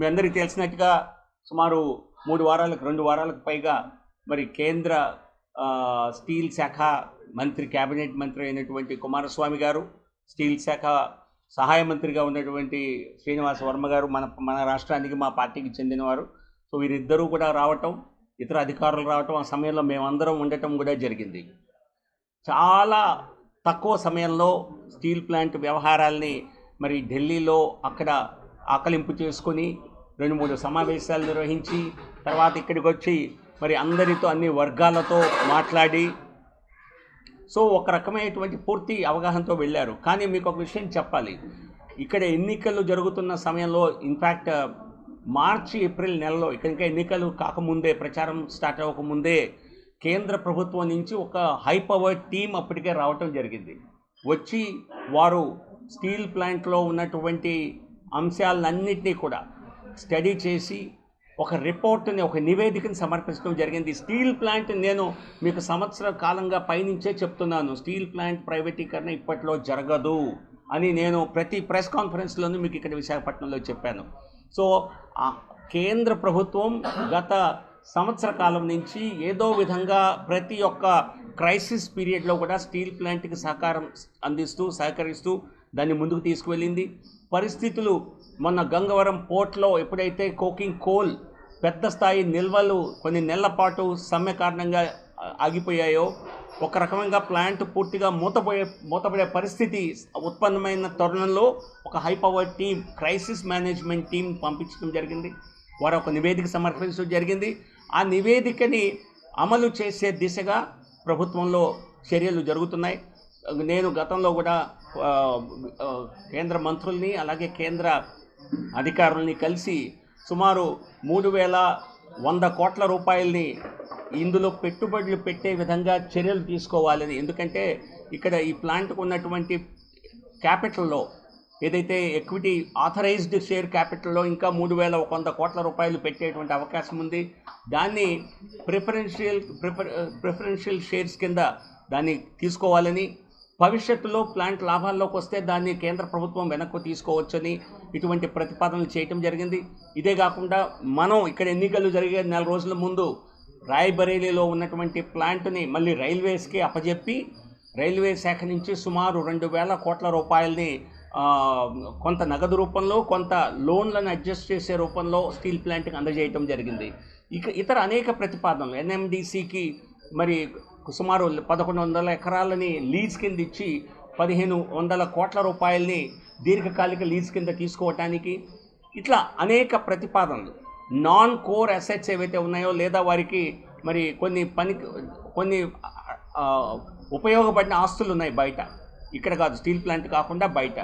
మీ అందరికీ తెలిసినట్టుగా సుమారు మూడు వారాలకు రెండు వారాలకు పైగా మరి కేంద్ర స్టీల్ శాఖ మంత్రి కేబినెట్ మంత్రి అయినటువంటి కుమారస్వామి గారు స్టీల్ శాఖ సహాయ మంత్రిగా ఉన్నటువంటి శ్రీనివాస వర్మ గారు మన మన రాష్ట్రానికి మా పార్టీకి చెందినవారు. సో వీరిద్దరూ కూడా రావటం ఇతర అధికారులు రావటం ఆ సమయంలో మేమందరం ఉండటం కూడా జరిగింది. చాలా తక్కువ సమయంలో స్టీల్ ప్లాంట్ వ్యవహారాల్ని మరి ఢిల్లీలో అక్కడ ఆకలింపు చేసుకొని రెండు మూడు సమావేశాలు నిర్వహించి తర్వాత ఇక్కడికి వచ్చి మరి అందరితో అన్ని వర్గాలతో మాట్లాడి సో ఒక రకమైనటువంటి పూర్తి అవగాహనతో వెళ్ళారు. కానీ మీకు ఒక విషయం చెప్పాలి. ఇక్కడ ఎన్నికలు జరుగుతున్న సమయంలో ఇన్ఫ్యాక్ట్ మార్చి ఏప్రిల్ నెలలో ఇక్కడికి ఇంకా ఎన్నికలు కాకముందే ప్రచారం స్టార్ట్ అవ్వకముందే కేంద్ర ప్రభుత్వం నుంచి ఒక హై పవర్ టీం అప్పటికే రావటం జరిగింది. వచ్చి వారు స్టీల్ ప్లాంట్లో ఉన్నటువంటి అంశాలన్నింటినీ కూడా స్టడీ చేసి ఒక రిపోర్ట్ని ఒక నివేదికను సమర్పించడం జరిగింది. స్టీల్ ప్లాంట్ నేను మీకు సంవత్సర కాలంగా పైనుంచే చెప్తున్నాను. స్టీల్ ప్లాంట్ ప్రైవేటీకరణ ఇప్పట్లో జరగదు అని నేను ప్రతి ప్రెస్ కాన్ఫరెన్స్లోనూ మీకు ఇక్కడ విశాఖపట్నంలో చెప్పాను. సో కేంద్ర ప్రభుత్వం గత సంవత్సర కాలం నుంచి ఏదో విధంగా ప్రతి ఒక్క క్రైసిస్ పీరియడ్లో కూడా స్టీల్ ప్లాంట్కి సహకారం అందిస్తూ సహకరిస్తూ దాన్ని ముందుకు తీసుకువెళ్ళింది. పరిస్థితులు. మొన్న గంగవరం పోర్ట్లో ఎప్పుడైతే కోకింగ్ కోల్ పెద్ద స్థాయి నిల్వలు కొన్ని నెలల పాటు సమ్మె కారణంగా ఆగిపోయాయో ఒక రకంగా ప్లాంట్ పూర్తిగా మూతపోయే మూతపడే పరిస్థితి ఉత్పన్నమైన తరుణంలో ఒక high power team crisis management team పంపించడం జరిగింది. వారు ఒక నివేదిక సమర్పించడం జరిగింది. ఆ నివేదికని అమలు చేసే దిశగా ప్రభుత్వంలో చర్యలు జరుగుతున్నాయి. నేను గతంలో కూడా కేంద్ర మంత్రుల్ని అలాగే కేంద్ర అధికారుల్ని కలిసి సుమారు మూడు వేల వంద కోట్ల రూపాయల్ని ఇందులో పెట్టుబడులు పెట్టే విధంగా చర్యలు తీసుకోవాలని. ఎందుకంటే ఇక్కడ ఈ ప్లాంట్కు ఉన్నటువంటి క్యాపిటల్లో ఏదైతే ఎక్విటీ ఆథరైజ్డ్ షేర్ క్యాపిటల్లో ఇంకా మూడు వేల ఒక వంద కోట్ల రూపాయలు పెట్టేటువంటి అవకాశం ఉంది. దాన్ని ప్రిఫరెన్షియల్ ప్రిఫర్ ప్రిఫరెన్షియల్ షేర్స్ కింద దాన్ని తీసుకోవాలని భవిష్యత్తులో ప్లాంట్ లాభాల్లోకి వస్తే దాన్ని కేంద్ర ప్రభుత్వం వెనక్కు తీసుకోవచ్చని ఇటువంటి ప్రతిపాదనలు చేయటం జరిగింది. ఇదే కాకుండా మనం ఇక్కడ ఎన్నికలు జరిగే నెల రోజుల ముందు రాయ్బరేలీలో ఉన్నటువంటి ప్లాంట్ని మళ్ళీ రైల్వేస్కి అప్పజెప్పి రైల్వే శాఖ నుంచి సుమారు రెండు వేల కోట్ల రూపాయలని కొంత నగదు రూపంలో కొంత లోన్లను అడ్జస్ట్ చేసే రూపంలో స్టీల్ ప్లాంట్కి అందజేయటం జరిగింది. ఇక ఇతర అనేక ప్రతిపాదనలు ఎన్ఎండిసికి మరి సుమారు పదకొండు వందల ఎకరాలని లీజ్ కింద ఇచ్చి పదిహేను వందల కోట్ల రూపాయల్ని దీర్ఘకాలిక లీజ్ కింద తీసుకోవటానికి ఇట్లా అనేక ప్రతిపాదనలు. నాన్ కోర్ అసెట్స్ ఏవైతే ఉన్నాయో లేదా వారికి మరి కొన్ని పని కొన్ని ఉపయోగపడిన ఆస్తులు ఉన్నాయి బయట. ఇక్కడ కాదు స్టీల్ ప్లాంట్ కాకుండా బయట.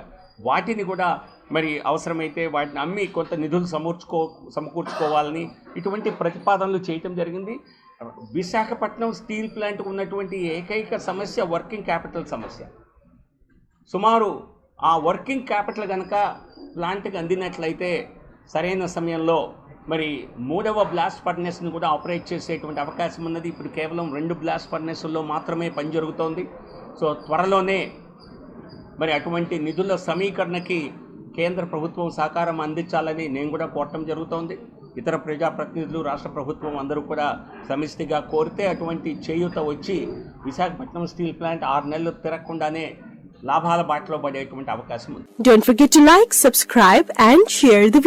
వాటిని కూడా మరి అవసరమైతే వాటిని అమ్మి కొంత నిధులు సమూర్చుకో సమకూర్చుకోవాలని ఇటువంటి ప్రతిపాదనలు చేయటం జరిగింది. విశాఖపట్నం స్టీల్ ప్లాంట్ ఉన్నటువంటి ఏకైక సమస్య వర్కింగ్ క్యాపిటల్ సమస్య. సుమారు ఆ వర్కింగ్ క్యాపిటల్ కనుక ప్లాంట్కి అందినట్లయితే సరైన సమయంలో మరి మూడవ బ్లాస్ట్ ఫర్నెస్ని కూడా ఆపరేట్ చేసేటువంటి అవకాశం ఉన్నది. ఇప్పుడు కేవలం రెండు బ్లాస్ట్ ఫర్నెస్ల్లో మాత్రమే పని జరుగుతోంది. సో త్వరలోనే మరి అటువంటి నిధుల సమీకరణకి కేంద్ర ప్రభుత్వం సహకారం అందించాలని నేను కూడా కోరటం జరుగుతోంది. ఇతర ప్రజాప్రతినిధులు రాష్ట్ర ప్రభుత్వం అందరూ కూడా సమిష్టిగా కోరితే అటువంటి చేయూత వచ్చి విశాఖపట్నం స్టీల్ ప్లాంట్ ఆరు నెలలు తిరగకుండానే లాభాల బాటలో పడేటువంటి అవకాశం ఉంది Don't forget to like, subscribe and share the.